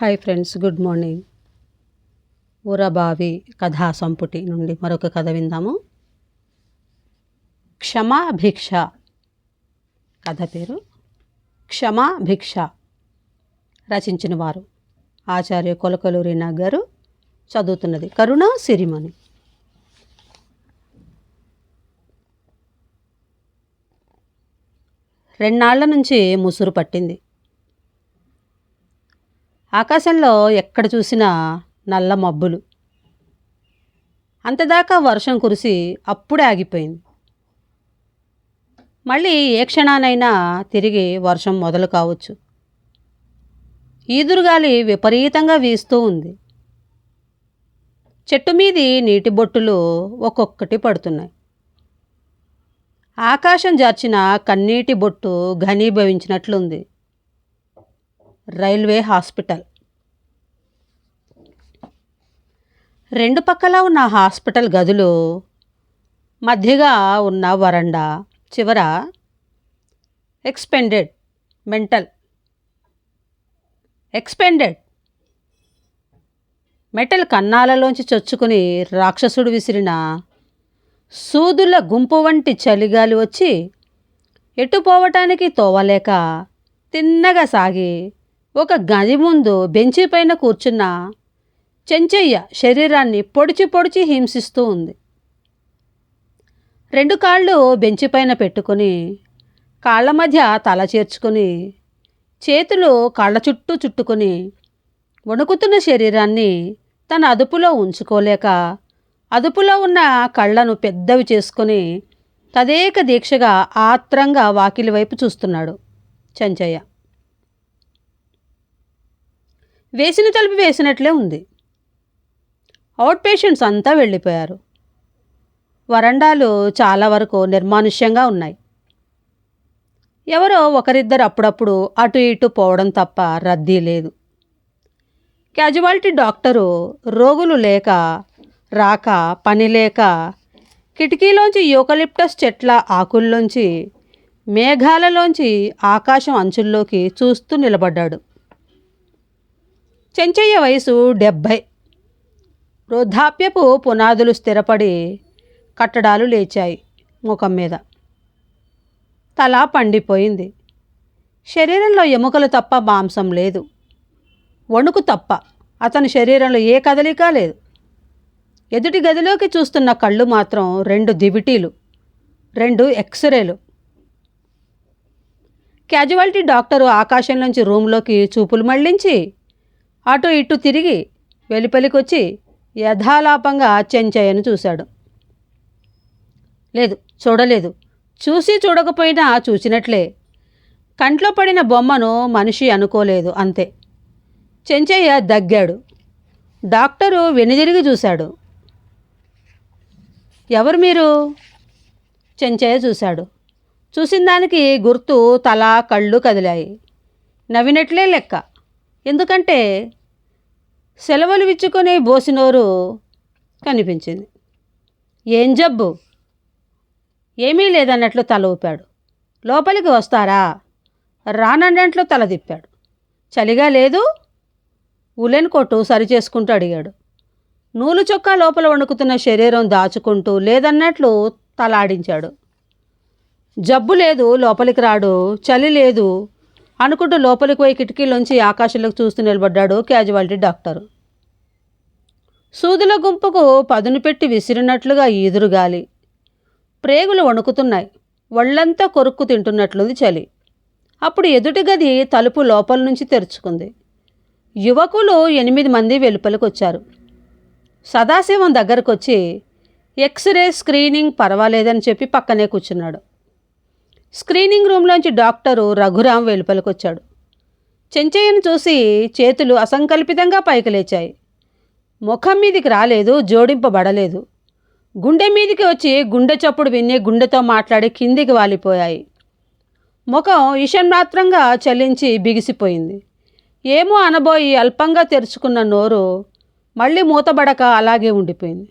Hi friends good morning. ఊరబావి కథా సంపుటి నుండి మరొక కథ విందాము. క్షమాభిక్ష కథ పేరు. క్షమాభిక్ష రచించిన వారు ఆచార్య కొలకలూరి గారు చదువుతున్నది కరుణ సిరిమణి. రెండాళ్ళ నుంచి ముసురు పట్టింది. ఆకాశంలో ఎక్కడ చూసినా నల్ల మబ్బులు. అంతదాకా వర్షం కురిసి అప్పుడే ఆగిపోయింది. మళ్ళీ ఏ క్షణానైనా తిరిగి వర్షం మొదలు కావచ్చు. ఈదురుగాలి విపరీతంగా వీస్తూ ఉంది. చెట్టు మీది నీటి బొట్టులు ఒక్కొక్కటి పడుతున్నాయి. ఆకాశం జార్చిన కన్నీటి బొట్టు ఘనీభవించినట్లుంది. Railway hospital. రెండు పక్కల ఉన్న హాస్పిటల్ గదులు మధ్యగా ఉన్న వరండా చివర ఎక్స్పెండెడ్ మెంటల్. ఎక్స్పెండెడ్ మెటల్ కన్నాలలోంచి చొచ్చుకుని రాక్షసుడు విసిరిన సూదుల గుంపు వంటి చలిగాలి వచ్చి ఎటుపోవటానికి తోవలేక తిన్నగా సాగి ఒక గది ముందు బెంచి పైన కూర్చున్న చెంచయ్య శరీరాన్ని పొడిచి పొడిచి హింసిస్తూ ఉంది. రెండు కాళ్ళు బెంచి పైన పెట్టుకుని కాళ్ళ మధ్య తల చేర్చుకుని చేతులు కాళ్ళ చుట్టూ చుట్టుకొని వణుకుతున్న శరీరాన్ని తన అదుపులో ఉంచుకోలేక అదుపులో ఉన్న కళ్ళను పెద్దవి చేసుకుని తదేక దీక్షగా ఆత్రంగా వాకిలి వైపు చూస్తున్నాడు చెంచయ్య. వేసిన తలుపు వేసినట్లే ఉంది. అవుట్ పేషెంట్స్ అంతా వెళ్ళిపోయారు. వరండాలు చాలా వరకు నిర్మానుష్యంగా ఉన్నాయి. ఎవరో ఒకరిద్దరు అప్పుడప్పుడు అటు ఇటు పోవడం తప్ప రద్దీ లేదు. క్యాజువాలిటీ డాక్టరు రోగులు లేక రాక పని లేక కిటికీలోంచి యూకలిప్టస్ చెట్ల ఆకుల్లోంచి మేఘాలలోంచి ఆకాశం అంచుల్లోకి చూస్తూ నిలబడ్డాడు. చెంచయ్య వయసు డెబ్భై. వృద్ధాప్యపు పునాదులు స్థిరపడి కట్టడాలు లేచాయి ముఖం మీద. తల పండిపోయింది. శరీరంలో ఎముకలు తప్ప మాంసం లేదు. వణుకు తప్ప అతని శరీరంలో ఏ కదలిక లేదు. ఎదుటి గదిలోకి చూస్తున్న కళ్ళు మాత్రం రెండు దివిటీలు రెండు ఎక్స్రేలు. క్యాజువాలిటీ డాక్టరు ఆకాశం నుంచి రూమ్లోకి చూపులు మళ్ళించి అటు ఇటు తిరిగి వెలిపలికొచ్చి యథాలాపంగా చెంచయ్యను చూశాడు. లేదు చూడలేదు. చూసి చూడకపోయినా చూసినట్లే కంట్లో పడిన బొమ్మను మనిషి అనుకోలేదు అంతే. చెంచయ్య దగ్గాడు. డాక్టరు వెనుదిరిగి చూశాడు. ఎవరు మీరు? చెంచయ్య చూశాడు. చూసిన దానికి గుర్తు తల కళ్ళు కదిలాయి. నవ్వినట్లే లెక్క. ఎందుకంటే సెలవులు విచ్చుకొని బోసినోరు కనిపించింది. ఏం జబ్బు? ఏమీ లేదన్నట్లు తల ఊపాడు. లోపలికి వస్తారా? రానన్నట్లు తల తిప్పాడు. చలిగా లేదు? ఉలెన్ కొట్టు సరిచేసుకుంటూ అడిగాడు. నూలు చొక్కా లోపల వణుకుతున్న శరీరం దాచుకుంటూ లేదన్నట్లు తలాడించాడు జబ్బు లేదు లోపలికి రాడు చలి లేదు అనుకుంటూ లోపలికి పోయి కిటికీలోంచి ఆకాశంలోకి చూస్తూ నిలబడ్డాడు క్యాజువాలిటీ డాక్టరు. సూదుల గుంపుకు పదును పెట్టి విసిరినట్లుగా ఈదురుగాలి ప్రేగులు వణుకుతున్నాయి. ఒళ్ళంతా కొరుక్కు తింటున్నట్లుంది చలి. అప్పుడు ఎదుటి గది తలుపు లోపల నుంచి తెరుచుకుంది. యువకులు ఎనిమిది మంది వెలుపలికొచ్చారు. సదాశివం దగ్గరకు వచ్చి ఎక్స్రే స్క్రీనింగ్ పర్వాలేదని చెప్పి పక్కనే కూర్చున్నాడు. స్క్రీనింగ్ రూమ్లోంచి డాక్టరు రఘురాం వెలుపలికొచ్చాడు. చెంచయ్యను చూసి చేతులు అసంకల్పితంగా పైకి లేచాయి. ముఖం మీదికి రాలేదు జోడింపబడలేదు. గుండె మీదికి వచ్చి గుండె చప్పుడు విని గుండెతో మాట్లాడి కిందికి వాలిపోయాయి. ముఖం ఈషన్మాత్రంగా చలించి బిగిసిపోయింది. ఏమో అనబోయి అల్పంగా తెరుచుకున్న నోరు మళ్ళీ మూతబడక అలాగే ఉండిపోయింది.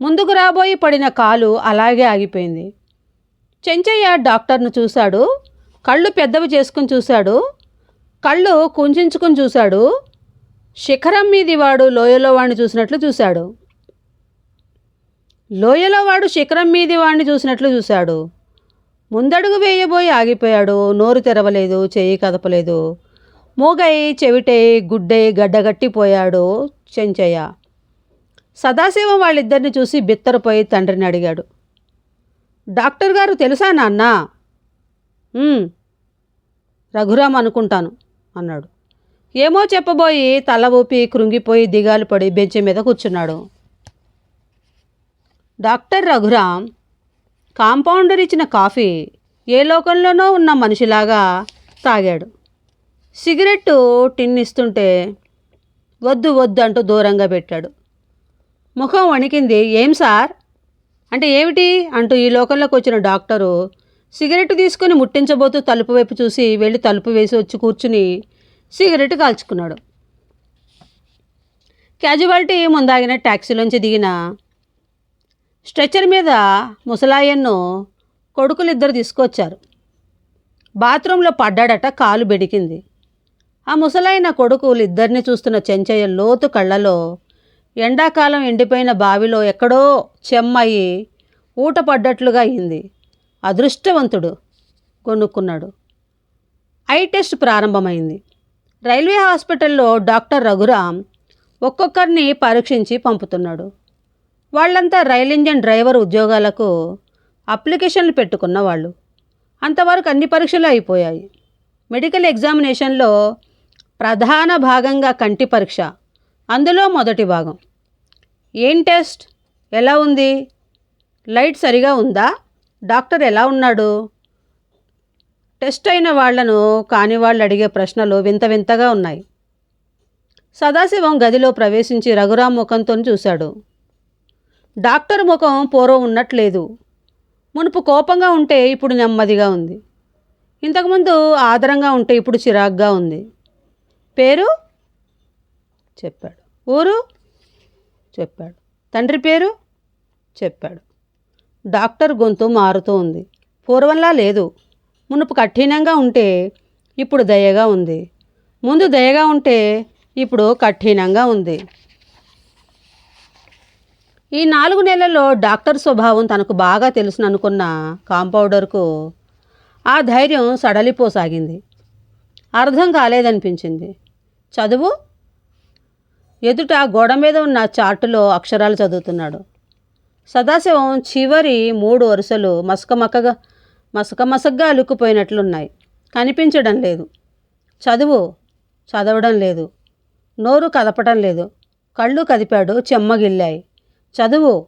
ముందుకు రాబోయి పడిన కాలు అలాగే ఆగిపోయింది. చెంచయ్య డాక్టర్ను చూశాడు. కళ్ళు పెద్దవి చేసుకుని చూశాడు. కళ్ళు కుంచుకుని చూశాడు. శిఖరం మీది వాడు లోయలో వాడిని చూసినట్లు చూశాడు. లోయలో వాడు శిఖరం మీది వాడిని చూసినట్లు చూశాడు. ముందడుగు వేయబోయి ఆగిపోయాడు. నోరు తెరవలేదు చెయ్యి కదపలేదు. మూగై చెవిటై గుడ్డై గడ్డగట్టిపోయాడు చెంచయ్య. సదాశివం వాళ్ళిద్దరిని చూసి బిత్తరపోయి తండ్రిని అడిగాడు. డాక్టర్ గారు తెలుసా నాన్న? రఘురామ్ అనుకుంటాను అన్నాడు. ఏమో చెప్పబోయి తల ఊపి కృంగిపోయి దిగాలు పడి బెంచి మీద కూర్చున్నాడు. డాక్టర్ రఘురామ్ కాంపౌండర్ ఇచ్చిన కాఫీ ఏ లోకంలోనో ఉన్న మనిషిలాగా తాగాడు. సిగరెట్టు టిన్ ఇస్తుంటే వద్దు వద్దు అంటూ దూరంగా పెట్టాడు. ముఖం వణికింది ఏం సార్? అంటే ఏమిటి? అంటూ ఈ లోకంలోకి వచ్చిన డాక్టరు సిగరెట్ తీసుకొని ముట్టించబోతూ తలుపు వైపు చూసి వెళ్ళి తలుపు వేసి వచ్చి కూర్చుని సిగరెట్ కాల్చుకున్నాడు. క్యాజువాలిటీ ముందాగిన ట్యాక్సీలోంచి దిగిన స్ట్రెచ్చర్ మీద ముసలాయన్ను కొడుకులు ఇద్దరు తీసుకొచ్చారు. బాత్రూంలో పడ్డాడట కాలు బెడికింది. ఆ ముసలాయన కొడుకులు ఇద్దరిని చూస్తున్న చెంచయ్య లోతు కళ్ళలో ఎండాకాలం ఎండిపోయిన బావిలో ఎక్కడో చెమ్మయి ఊట పడ్డట్లుగా అయింది. అదృష్టవంతుడు కొనుక్కున్నాడు ఐ టెస్ట్ ప్రారంభమైంది. రైల్వే హాస్పిటల్లో డాక్టర్ రఘురామ్ ఒక్కొక్కరిని పరీక్షించి పంపుతున్నాడు. వాళ్ళంతా రైల్ ఇంజన్ డ్రైవర్ ఉద్యోగాలకు అప్లికేషన్లు పెట్టుకున్న వాళ్ళు. అంతవరకు అన్ని పరీక్షలు అయిపోయాయి. మెడికల్ ఎగ్జామినేషన్లో ప్రధాన భాగంగా కంటి పరీక్ష అందులో మొదటి భాగం. ఏం టెస్ట్? ఎలా ఉంది? లైట్ సరిగా ఉందా? డాక్టర్ ఎలా ఉన్నాడు? టెస్ట్ అయిన వాళ్ళను కాని వాళ్ళు అడిగే ప్రశ్నలు వింత వింతగా ఉన్నాయి. సదాశివం గదిలో ప్రవేశించి రఘురాం ముఖంతో చూశాడు. డాక్టర్ ముఖం పూర్వం ఉన్నట్లేదు. మునుపు కోపంగా ఉంటే ఇప్పుడు నెమ్మదిగా ఉంది. ఇంతకుముందు ఆదరంగా ఉంటే ఇప్పుడు చిరాగ్గా ఉంది. పేరు? చెప్పాడు. ఊరు? చెప్పాడు. తండ్రి పేరు? చెప్పాడు. డాక్టర్ గొంతు మారుతూ ఉంది. పూర్వంలా లేదు. మునుపు కఠినంగా ఉంటే ఇప్పుడు దయగా ఉంది. ముందు దయగా ఉంటే ఇప్పుడు కఠినంగా ఉంది. ఈ నాలుగు నెలల్లో డాక్టర్ స్వభావం తనకు బాగా తెలుసుననుకున్న కాంపౌండర్కు ఆ ధైర్యం సడలిపోసాగింది. అర్థం కాలేదనిపించింది. చదువు? ఎదుట గోడ మీద ఉన్న చార్టులో అక్షరాలు చదువుతున్నాడు. సదాశివం చివరి మూడు వరుసలు మసకమక్కగా మసకమసగ్గా అలుక్కుపోయినట్లున్నాయి. కనిపించడం లేదు. చదువు చదవడం లేదు. నోరు కదపడం లేదు. కళ్ళు కదిపాడు చెమ్మగిల్లాయి. చదువు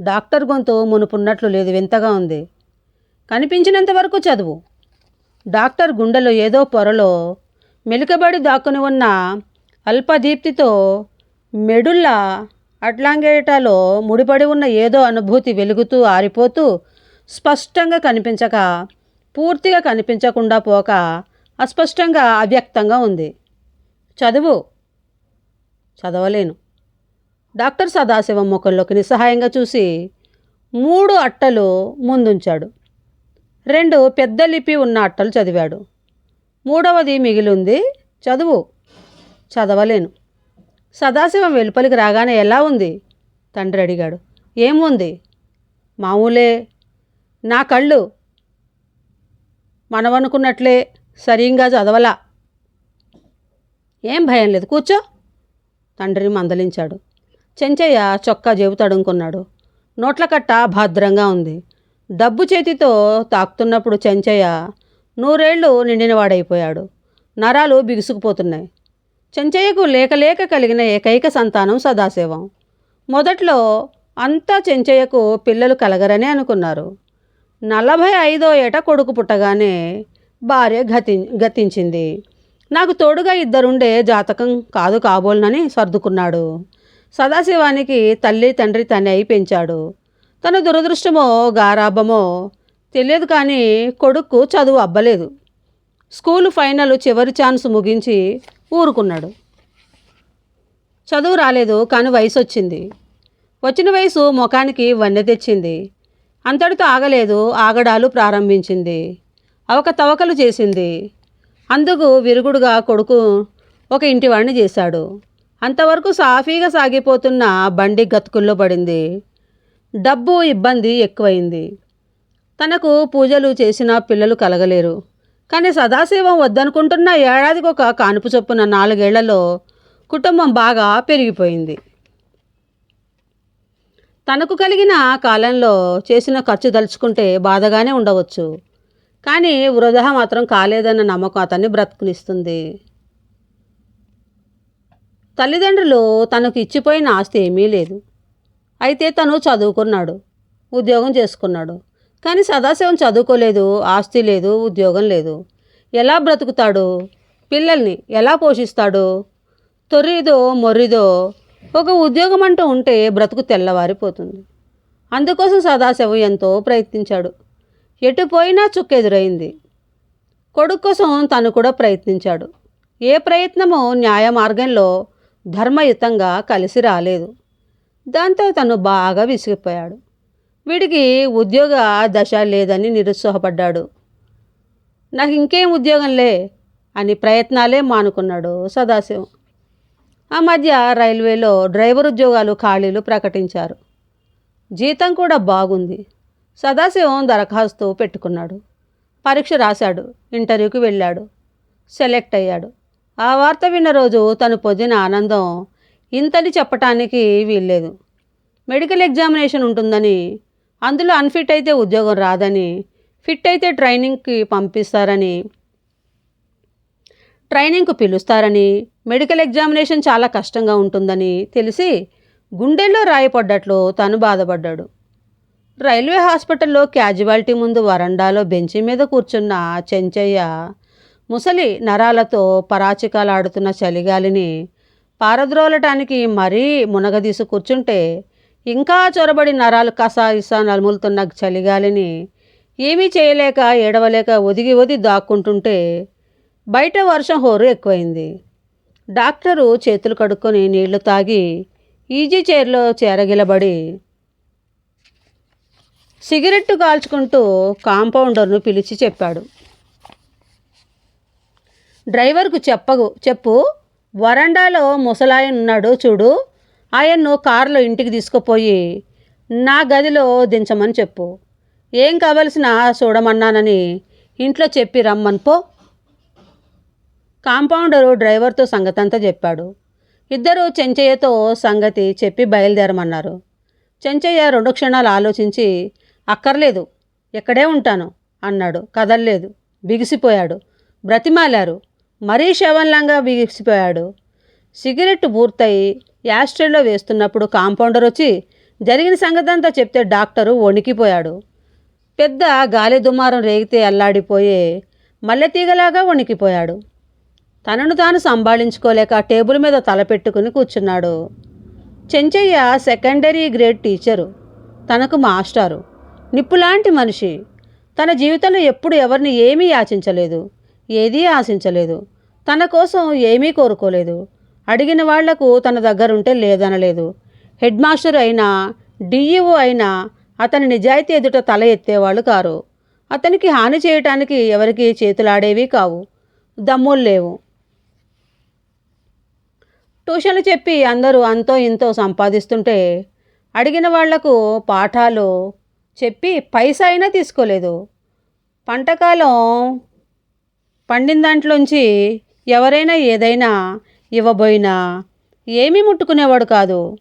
డాక్టర్ గొంతు మునుపున్నట్లు లేదు వింతగా ఉంది. కనిపించినంత వరకు చదువు. డాక్టర్ గుండెలో ఏదో పొరలో మెలికబడి దాక్కుని ఉన్న అల్పదీప్తితో మెడుల్ల అట్లాంగేటాలో ముడిపడి ఉన్న ఏదో అనుభూతి వెలుగుతూ ఆరిపోతూ స్పష్టంగా కనిపించక పూర్తిగా కనిపించకుండా పోక అస్పష్టంగా అవ్యక్తంగా ఉంది. చదువు. చదవలేను. డాక్టర్ సదాశివం ముఖంలోకి నిస్సహాయంగా చూసి మూడు అట్టలు ముందుంచాడు. రెండు పెద్ద లిపి ఉన్న అట్టలు చదివాడు. మూడవది మిగిలింది చదువు. చదవలేను. సదాశివం వెలుపలికి రాగానే ఎలా ఉంది? తండ్రి అడిగాడు. ఏముంది మామూలే. నా కళ్ళు. మనమనుకున్నట్లే సరిగ్గా చదవలా. ఏం భయం లేదు. కూర్చో. తండ్రిని మందలించాడు. చెంచయ్య చొక్కా జేబు తడుముకున్నాడు. నోట్ల కట్ట భద్రంగా ఉంది. డబ్బు చేతితో తాకుతున్నప్పుడు చెంచయ్య నూరేళ్ళు నిండినవాడైపోయాడు. నరాలు బిగుసుకుపోతున్నాయి. చెంచయ్యకు లేకలేక కలిగిన ఏకైక సంతానం సదాశివం. మొదట్లో అంతా చెంచయ్యకు పిల్లలు కలగరనే అనుకున్నారు. నలభై ఐదో ఏట కొడుకు పుట్టగానే భార్య గతి గతించింది. నాకు తోడుగా ఇద్దరుండే జాతకం కాదు కాబోలునని సర్దుకున్నాడు. సదాశివానికి తల్లి తండ్రి తనే అయి పెంచాడు. తన దురదృష్టమో గారాభమో తెలియదు కానీ కొడుకు చదువు అబ్బలేదు. స్కూలు ఫైనల్ చివరి ఛాన్స్ ముగించి ఊరుకున్నాడు. చదువు రాలేదు కానీ వయసు వచ్చింది వచ్చిన వయసు ముఖానికి వన్నె తెచ్చింది. అంతటితో ఆగలేదు ఆగడాలు ప్రారంభించింది. అవకతవకలు చేసింది. అందుకు విరుగుడుగా కొడుకు ఒక ఇంటివాడిని చేశాడు. అంతవరకు సాఫీగా సాగిపోతున్న బండి గతుకుల్లో పడింది. డబ్బు ఇబ్బంది ఎక్కువైంది. తనకు పూజలు చేసిన పిల్లలు కలగలేరు. కానీ సదాశివం వద్దనుకుంటున్న ఏడాదికి ఒక కానుపు చొప్పున నాలుగేళ్ళలో కుటుంబం బాగా పెరిగిపోయింది. తనకు కలిగిన కాలంలో చేసిన ఖర్చు దలుచుకుంటే బాధగానే ఉండవచ్చు. కానీ వృధా మాత్రం కాలేదన్న నమ్మకం అతన్ని బ్రతుకునిస్తుంది. తల్లిదండ్రులు తనకు ఇచ్చిపోయిన ఆస్తి ఏమీ లేదు. అయితే తను చదువుకున్నాడు ఉద్యోగం చేసుకున్నాడు. కానీ సదాశివం చదువుకోలేదు ఆస్తి లేదు ఉద్యోగం లేదు. ఎలా బ్రతుకుతాడు? పిల్లల్ని ఎలా పోషిస్తాడు? తొర్రిదో మొర్రిదో ఒక ఉద్యోగం అంటూ ఉంటే బ్రతుకు తెల్లవారిపోతుంది. అందుకోసం సదాశివం ఎంతో ప్రయత్నించాడు. ఎటు పోయినా చుక్కెదురైంది. కొడుకు కోసం తను కూడా ప్రయత్నించాడు. ఏ ప్రయత్నము న్యాయ మార్గంలో ధర్మయుతంగా కలిసి రాలేదు. దాంతో తను బాగా విసిగిపోయాడు. వీడికి ఉద్యోగ దశ లేదని నిరుత్సాహపడ్డాడు. నాకు ఇంకేం ఉద్యోగంలే అని ప్రయత్నాలే మానుకున్నాడు సదాశివం. ఆ మధ్య రైల్వేలో డ్రైవర్ ఉద్యోగాలు ఖాళీలు ప్రకటించారు. జీతం కూడా బాగుంది. సదాశివం దరఖాస్తు పెట్టుకున్నాడు. పరీక్ష రాశాడు. ఇంటర్వ్యూకి వెళ్ళాడు. సెలెక్ట్ అయ్యాడు. ఆ వార్త విన్న రోజు తను పొందిన ఆనందం ఇంతని చెప్పటానికి వీల్లేదు. మెడికల్ ఎగ్జామినేషన్ ఉంటుందని అందులో అన్ఫిట్ అయితే ఉద్యోగం రాదని ఫిట్ అయితే ట్రైనింగ్కి పంపిస్తారని ట్రైనింగ్కు పిలుస్తారని మెడికల్ ఎగ్జామినేషన్ చాలా కష్టంగా ఉంటుందని తెలిసి గుండెల్లో రాయపడ్డట్లు తను బాధపడ్డాడు. రైల్వే హాస్పిటల్లో క్యాజువాలిటీ ముందు వరండాలో బెంచి మీద కూర్చున్న చెంచయ్య ముసలి నరాలతో పరాచికాలాడుతున్న చలిగాలిని పారద్రోలటానికి మరీ మునగదీసి కూర్చుంటే ఇంకా చొరబడి నరాలు కసాయిసా నలుములుతున్న చలిగాలిని ఏమీ చేయలేక ఏడవలేక ఒదిగి ఒది దాక్కుంటుంటే బయట వర్షం హోరు ఎక్కువైంది. డాక్టరు చేతులు కడుక్కొని నీళ్ళు తాగి ఈజీ చైర్లో చేరగిలబడి సిగరెట్టు కాల్చుకుంటూ కాంపౌండర్ను పిలిచి చెప్పాడు. డ్రైవర్కు చెప్పగు చెప్పు వరండాలో ముసలాయన ఉన్నాడు చూడు ఆయన్ను కారులో ఇంటికి తీసుకుపోయి నా గదిలో దించమని చెప్పు. ఏం కావలసిన చూడమన్నానని ఇంట్లో చెప్పి రమ్మని పో. కాంపౌండరు డ్రైవర్తో సంగతంతా చెప్పాడు. ఇద్దరు చెంచయ్యతో సంగతి చెప్పి బయలుదేరమన్నారు. చెంచయ్య రెండు క్షణాలు ఆలోచించి అక్కర్లేదు ఎక్కడే ఉంటాను అన్నాడు. కదల్లేదు బిగిసిపోయాడు. బ్రతిమాలారు. మరీ శవంలంగా బిగిసిపోయాడు. సిగరెట్ పూర్తయి యాస్ట్రేలో వేస్తున్నప్పుడు కాంపౌండర్ వచ్చి జరిగిన సంగతంతా చెప్తే డాక్టరు వణికిపోయాడు. పెద్ద గాలి దుమారం రేగితే అల్లాడిపోయే మల్లెతీగలాగా వణికిపోయాడు. తనను తాను సంభాళించుకోలేక టేబుల్ మీద తలపెట్టుకుని కూర్చున్నాడు. Chenchaiah secondary grade teacher. తనకు మాస్టారు. నిప్పులాంటి మనిషి. తన జీవితంలో ఎప్పుడు ఎవరిని ఏమీ యాచించలేదు ఏదీ ఆశించలేదు. తన కోసం ఏమీ కోరుకోలేదు. అడిగిన వాళ్ళకు తన దగ్గరుంటే లేదనలేదు. హెడ్ మాస్టర్ అయినా డిఈఓ అయినా అతని నిజాయితీ ఎదుట తల ఎత్తేవాళ్ళు కారు. అతనికి హాని చేయటానికి ఎవరికి చేతులాడేవి కావు. దమ్ములు లేవు. ట్యూషన్లు చెప్పి అందరూ అంతో ఇంతో సంపాదిస్తుంటే అడిగిన వాళ్ళకు పాఠాలు చెప్పి పైసా అయినా తీసుకోలేదు. పంటకాలం పండిన దాంట్లోంచి ఎవరైనా ఏదైనా ఇవ్వబోయినా? ఏమీ ముట్టుకునేవాడు కాదు.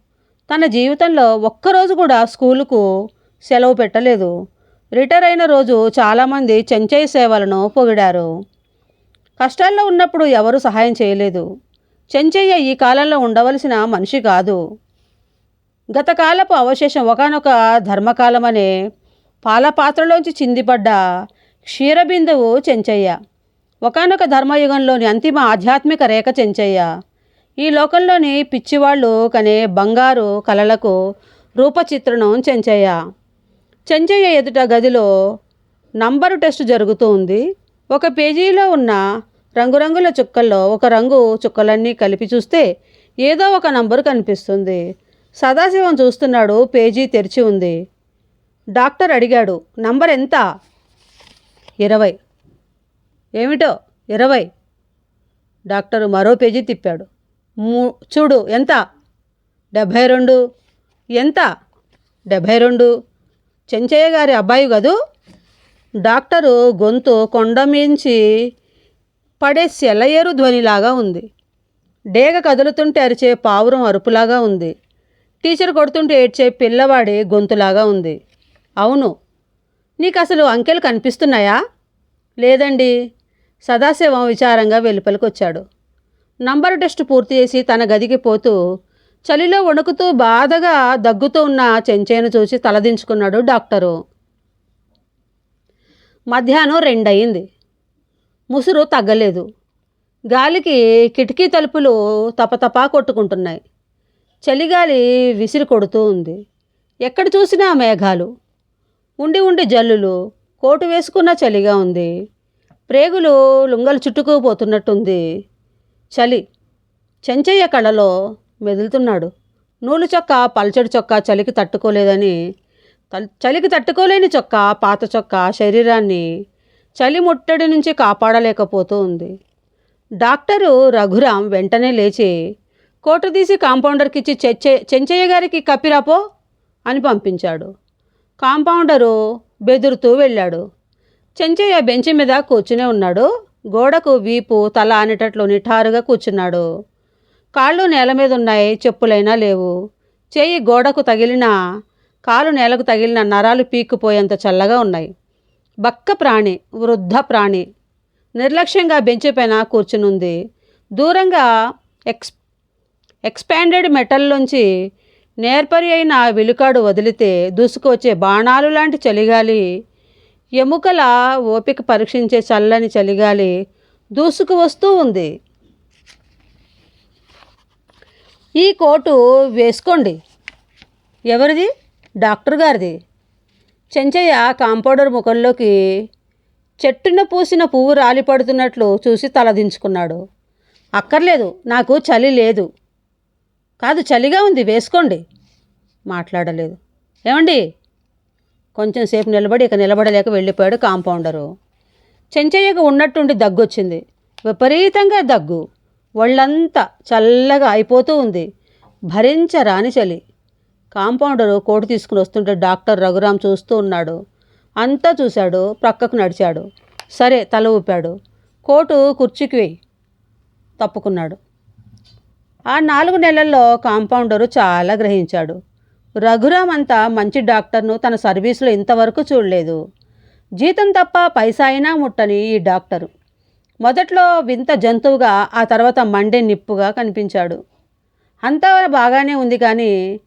తన జీవితంలో ఒక్కరోజు కూడా స్కూలుకు సెలవు పెట్టలేదు. రిటైర్ అయిన రోజు చాలామంది చెంచయ్య సేవలను పొగిడారు. కష్టాల్లో ఉన్నప్పుడు ఎవరు సహాయం చేయలేదు. చెంచయ్య ఈ కాలంలో ఉండవలసిన మనిషి కాదు. గతకాలపు అవశేషం ఒకనొక ధర్మకాలం అనే పాలపాత్రలోంచి చిందిపడ్డ క్షీరబిందువు చెంచయ్య. ఒకనొక ధర్మయుగంలోని అంతిమ ఆధ్యాత్మిక రేఖ చెంచయ్య. ఈ లోకంలోని పిచ్చివాళ్ళు కనే బంగారు కలలకు రూపచిత్రణం చెంచయ్య. చెంచయ్య ఎదుట గదిలో నంబరు టెస్ట్ జరుగుతూ ఉంది. ఒక పేజీలో ఉన్న రంగురంగుల చుక్కల్లో ఒక రంగు చుక్కలన్నీ కలిపి చూస్తే ఏదో ఒక నంబరు కనిపిస్తుంది. సదాశివం చూస్తున్నాడు పేజీ తెరిచి ఉంది. డాక్టర్ అడిగాడు నంబర్ ఎంత? ఇరవై. ఏమిటో? ఇరవై. డాక్టరు మరో పేజీ తిప్పాడు. మూ చూడు ఎంత? డెబ్భై రెండు. ఎంత? డెబ్భై రెండు. చెంచయ్య గారి అబ్బాయి కదూ? డాక్టరు గొంతు కొండమించి పడే సెలయేరు ధ్వనిలాగా ఉంది. డేగ కదులుతుంటే అరిచే పావురం అరుపులాగా ఉంది. టీచర్ కొడుతుంటే ఏడ్చే పిల్లవాడి గొంతులాగా ఉంది. అవును. నీకు అసలు అంకెలు కనిపిస్తున్నాయా? లేదండి. సదాశివం విచారంగా వెలుపలికి వచ్చాడు నంబర్ టెస్ట్ పూర్తి చేసి తన గదికి పోతూ చలిలో వణుకుతూ బాధగా దగ్గుతూ ఉన్న చెంచేను చూసి తలదించుకున్నాడు డాక్టరు. మధ్యాహ్నం రెండయింది. ముసురు తగ్గలేదు. గాలికి కిటికీ తలుపులు తపతపా కొట్టుకుంటున్నాయి. చలిగాలి విసిరి కొడుతూ ఉంది. ఎక్కడ చూసినా మేఘాలు. ఉండి ఉండి జల్లులు. కోటు వేసుకున్న చలిగా ఉంది. ప్రేగులు లుంగలు చుట్టుకుపోతున్నట్టుంది. చలి. చెంచయ్య కళ్ళలో మెదులుతున్నాడు. నూలు చొక్కా పల్చడి చొక్క చలికి తట్టుకోలేదని చలికి తట్టుకోలేని చొక్కా పాత చొక్కా శరీరాన్ని చలి ముట్టడి నుంచి కాపాడలేకపోతూ ఉంది డాక్టరు రఘురాం వెంటనే లేచి కోటు తీసి కాంపౌండర్కి ఇచ్చి చెంచయ్య గారికి కప్పిరాపో అని పంపించాడు. కాంపౌండరు బెదురుతూ వెళ్ళాడు. చెంచయ్య బెంచి మీద కూర్చునే ఉన్నాడు. గోడకు వీపు తల అనేటట్లు నిఠారుగా కూర్చున్నాడు. కాళ్ళు నేల మీద ఉన్నాయి చెప్పులైనా లేవు. చేయి గోడకు తగిలిన కాలు నేలకు తగిలిన నరాలు పీక్కుపోయేంత చల్లగా ఉన్నాయి. బక్క ప్రాణి వృద్ధ ప్రాణి. నిర్లక్ష్యంగా బెంచి పైన కూర్చునుంది. దూరంగా ఎక్స్ ఎక్స్పాండెడ్ మెటల్లోంచి నేర్పరి అయిన విలుకాడు వదిలితే దూసుకొచ్చే బాణాలు లాంటి చలిగాలి ఎముకల ఓపిక పరీక్షించే చల్లని చలిగాలి. దూసుకు వస్తూ ఉంది. ఈ కోటు వేసుకోండి. ఎవరిది? డాక్టర్ గారిది. చెంచయ్య కాంపౌండర్ ముఖంలోకి చెట్టున పూసిన పువ్వు రాలిపడుతున్నట్లు చూసి తలదించుకున్నాడు అక్కర్లేదు నాకు చలి లేదు. కాదు చలిగా ఉంది వేసుకోండి. మాట్లాడలేదు. ఏమండి? కొంచెం సేపు నిలబడి ఇక నిలబడలేక వెళ్ళిపోయాడు కాంపౌండరు. చెంచయ్యకు ఉన్నట్టుండి దగ్గు వచ్చింది విపరీతంగా దగ్గు. ఒళ్ళంతా చల్లగా అయిపోతూ ఉంది. భరించరాని చలి. కాంపౌండరు కోటు తీసుకుని వస్తుంటే డాక్టర్ రఘురాం చూస్తూ ఉన్నాడు. అంతా చూశాడు ప్రక్కకు నడిచాడు. సరే తల ఊపాడు. కోటు కుర్చీకి వేయి తప్పుకున్నాడు. ఆ నాలుగు నెలల్లో కాంపౌండరు చాలా గ్రహించాడు. రఘురామ్ అంతా మంచి డాక్టర్ను తన సర్వీసులో ఇంతవరకు చూడలేదు. జీతం తప్ప పైసా అయినా ముట్టని ఈ డాక్టరు. మొదట్లో వింత జంతువుగా ఆ తర్వాత మండే నిప్పుగా కనిపించాడు. అంతా బాగానే ఉంది కానీ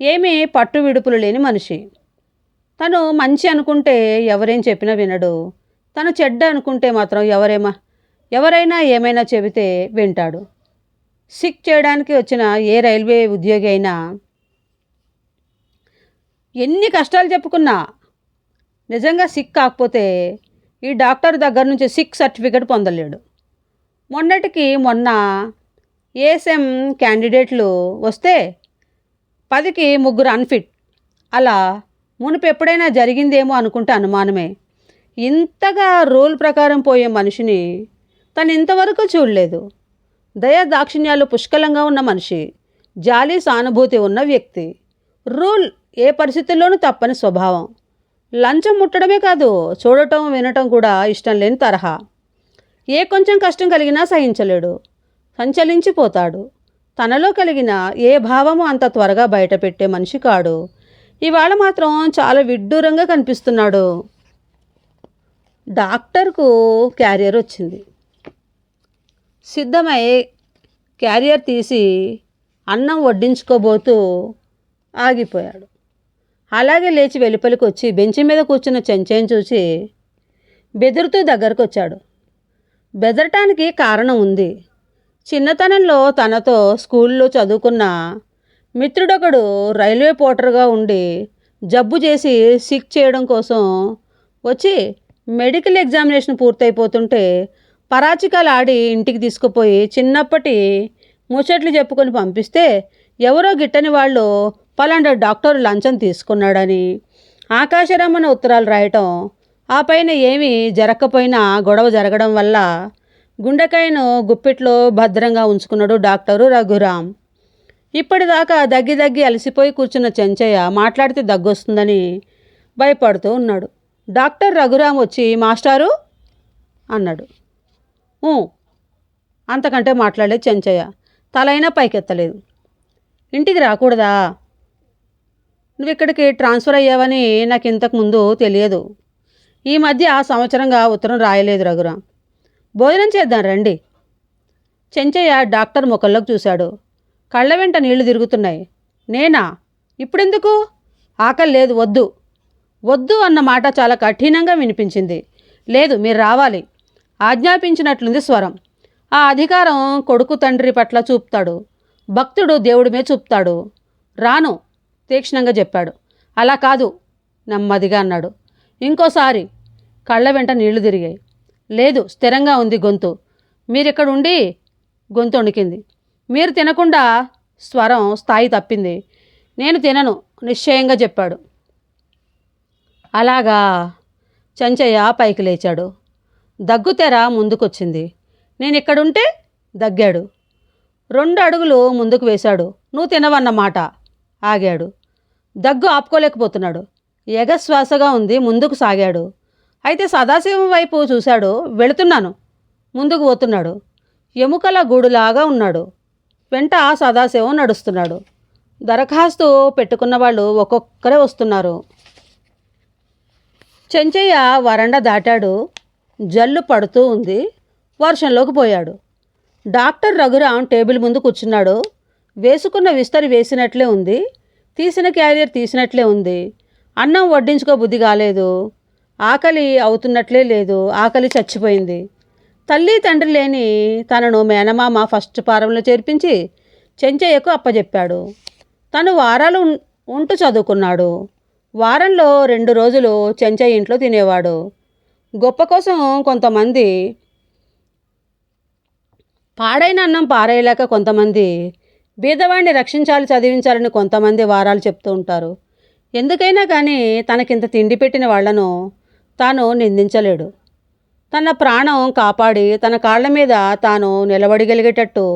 ఏమీ పట్టు విడుపులు లేని మనిషి. తను మంచి అనుకుంటే ఎవరేం చెప్పినా వినడు. తను చెడ్డ అనుకుంటే మాత్రం ఎవరేమా ఎవరైనా ఏమైనా చెబితే వింటాడు. సిక్ చేయడానికి వచ్చిన ఏ రైల్వే ఉద్యోగి అయినా ఎన్ని కష్టాలు చెప్పుకున్నా నిజంగా సిక్ కాకపోతే ఈ డాక్టర్ దగ్గర నుంచి సిక్ సర్టిఫికెట్ పొందలేడు. మొన్నటికి మొన్న ఏఎస్ఎం క్యాండిడేట్లు వస్తే పదికి ముగ్గురు అన్ఫిట్. అలా మునుపు ఎప్పుడైనా జరిగిందేమో అనుకుంటే అనుమానమే. ఇంతగా రూల్ ప్రకారం పోయే మనిషిని తను ఇంతవరకు చూడలేదు. దయా దాక్షిణ్యాలు పుష్కలంగా ఉన్న మనిషి జాలి సానుభూతి ఉన్న వ్యక్తి. రూల్ ఏ పరిస్థితుల్లోనూ తప్పని స్వభావం. లంచం ముట్టడమే కాదు చూడటం వినటం కూడా ఇష్టం లేని తరహా. ఏ కొంచెం కష్టం కలిగినా సహించలేడు సంచలించిపోతాడు. తనలో కలిగిన ఏ భావము అంత త్వరగా బయటపెట్టే మనిషి కాడు. ఇవాళ మాత్రం చాలా విడ్డూరంగా కనిపిస్తున్నాడు. డాక్టర్కు క్యారియర్ వచ్చింది. సిద్ధమై క్యారియర్ తీసి అన్నం వడ్డించుకోబోతూ ఆగిపోయాడు. అలాగే లేచి వెలుపలికి వచ్చి బెంచి మీద కూర్చున్న చెంచయ్యని చూసి బెదురుతూ దగ్గరకు వచ్చాడు బెదరటానికి కారణం ఉంది. చిన్నతనంలో తనతో స్కూల్లో చదువుకున్న మిత్రుడొకడు రైల్వే పోర్టర్గా ఉండి జబ్బు చేసి సిక్ చేయడం కోసం వచ్చి మెడికల్ ఎగ్జామినేషన్ పూర్తయిపోతుంటే పరాచికాలు ఆడి ఇంటికి తీసుకుపోయి చిన్నప్పటి ముచ్చట్లు చెప్పుకొని పంపిస్తే ఎవరో గిట్టని వాళ్ళు పలాంటి డాక్టర్ లంచం తీసుకున్నాడని ఆకాశరమ్మన ఉత్తరాలు రాయటం ఆ పైన ఏమీ జరగకపోయినా గొడవ జరగడం వల్ల గుండెకాయను గుప్పిట్లో భద్రంగా ఉంచుకున్నాడు డాక్టరు రఘురాం ఇప్పటిదాకా దగ్గి దగ్గి అలసిపోయి కూర్చున్న చెంచయ్య మాట్లాడితే దగ్గొస్తుందని భయపడుతూ ఉన్నాడు. డాక్టర్ రఘురాం వచ్చి మాస్టారు అన్నాడు. అంతకంటే మాట్లాడలేదు చెంచయ్య తలైనా పైకెత్తలేదు. ఇంటికి రాకూడదా? నువ్వు ఇక్కడికి ట్రాన్స్ఫర్ అయ్యావని నాకు ఇంతకు ముందు తెలియదు. ఈ మధ్య సంవత్సరంగా ఉత్తరం రాయలేదు రఘురాం. భోజనం చేద్దాం రండి. చెంచయ్య డాక్టర్ ముఖంలోకి చూశాడు. కళ్ళ వెంట నీళ్ళు తిరుగుతున్నాయి. నేనా? ఇప్పుడెందుకు? ఆకలి లేదు వద్దు. వద్దు అన్న మాట చాలా కఠినంగా వినిపించింది. లేదు మీరు రావాలి. ఆజ్ఞాపించినట్లుంది స్వరం. ఆ అధికారం కొడుకు తండ్రి పట్ల చూపుతాడు. భక్తుడు దేవుడి మీద చూపుతాడు. రాను. తీక్షణంగా చెప్పాడు. అలా కాదు నెమ్మదిగా అన్నాడు. ఇంకోసారి కళ్ళ వెంట నీళ్ళు తిరిగాయి. లేదు స్థిరంగా ఉంది గొంతు. మీరిక్కడ ఉండి గొంతు వణికింది. మీరు తినకుండా స్వరం స్థాయి తప్పింది. నేను తినను నిశ్చయంగా చెప్పాడు. అలాగా చంచయ్య పైకి లేచాడు. దగ్గుతెర ముందుకొచ్చింది. నేను ఇక్కడుంటే దగ్గాడు. రెండు అడుగులు ముందుకు వేశాడు. నువ్వు తినవన్నమాట. ఆగాడు. దగ్గు ఆపుకోలేకపోతున్నాడు. ఎగశ్వాసగా ఉంది ముందుకు సాగాడు. అయితే సదాశివం వైపు చూశాడు వెళుతున్నాను ముందుకు పోతున్నాడు. ఎముకల గూడులాగా ఉన్నాడు. వెంట సదాశివం నడుస్తున్నాడు. దరఖాస్తు పెట్టుకున్న వాళ్ళు ఒక్కొక్కరే వస్తున్నారు. చెంచయ్య వరండా దాటాడు. జల్లు పడుతూ ఉంది. వర్షంలోకి పోయాడు. డాక్టర్ రఘురాం టేబుల్ ముందు కూర్చున్నాడు. వేసుకున్న విస్తరి వేసినట్లే ఉంది తీసిన క్యారియర్ తీసినట్లే ఉంది. అన్నం వడ్డించుకో బుద్ధి కాలేదు. ఆకలి అవుతున్నట్లే లేదు. ఆకలి చచ్చిపోయింది. తల్లి తండ్రి లేని తనను మేనమామ ఫస్ట్ పారంలో చేర్పించి చెంచయ్యకు అప్పజెప్పాడు. తను వారాలు ఉంటూ చదువుకున్నాడు. వారంలో రెండు రోజులు చెంచయ్య ఇంట్లో తినేవాడు. గొప్ప కోసం కొంతమంది పాడైన అన్నం పారేయలేక కొంతమంది బీదవాడిని రక్షించాలి చదివించాలని కొంతమంది వారాలు చెప్తూ ఉంటారు. ఎందుకైనా కానీ తనకింత తిండి పెట్టిన వాళ్ళను తాను నిందించలేడు. తన ప్రాణం కాపాడి తన కాళ్ళ మీద తాను నిలబడగలిగేటట్టు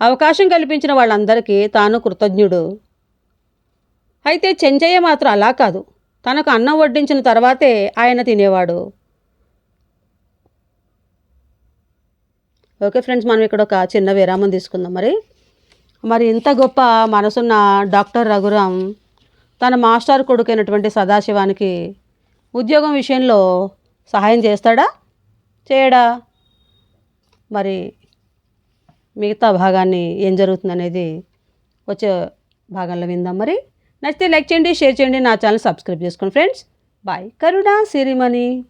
అవకాశం కల్పించిన వాళ్ళందరికీ తాను కృతజ్ఞుడు. అయితే చెంచయ్య మాత్రం అలా కాదు. తనకు అన్నం వడ్డించిన తర్వాతే ఆయన తినేవాడు. ఓకే ఫ్రెండ్స్ మనం ఇక్కడ ఒక చిన్న విరామం తీసుకుందాం మరి. మరి ఇంత గొప్ప మనసున్న డాక్టర్ రఘురాం తన మాస్టర్ కొడుకైనటువంటి సదాశివానికి ఉద్యోగం విషయంలో సహాయం చేస్తాడా? చేయడా? మరి మిగతా భాగాన్ని ఏం జరుగుతుందనేది వచ్చే భాగంలో విందాం మరి. నచ్చితే లైక్ చేయండి షేర్ చేయండి నా ఛానల్ సబ్స్క్రైబ్ చేసుకోండి ఫ్రెండ్స్. బాయ్. కరుణా సిరిమణి.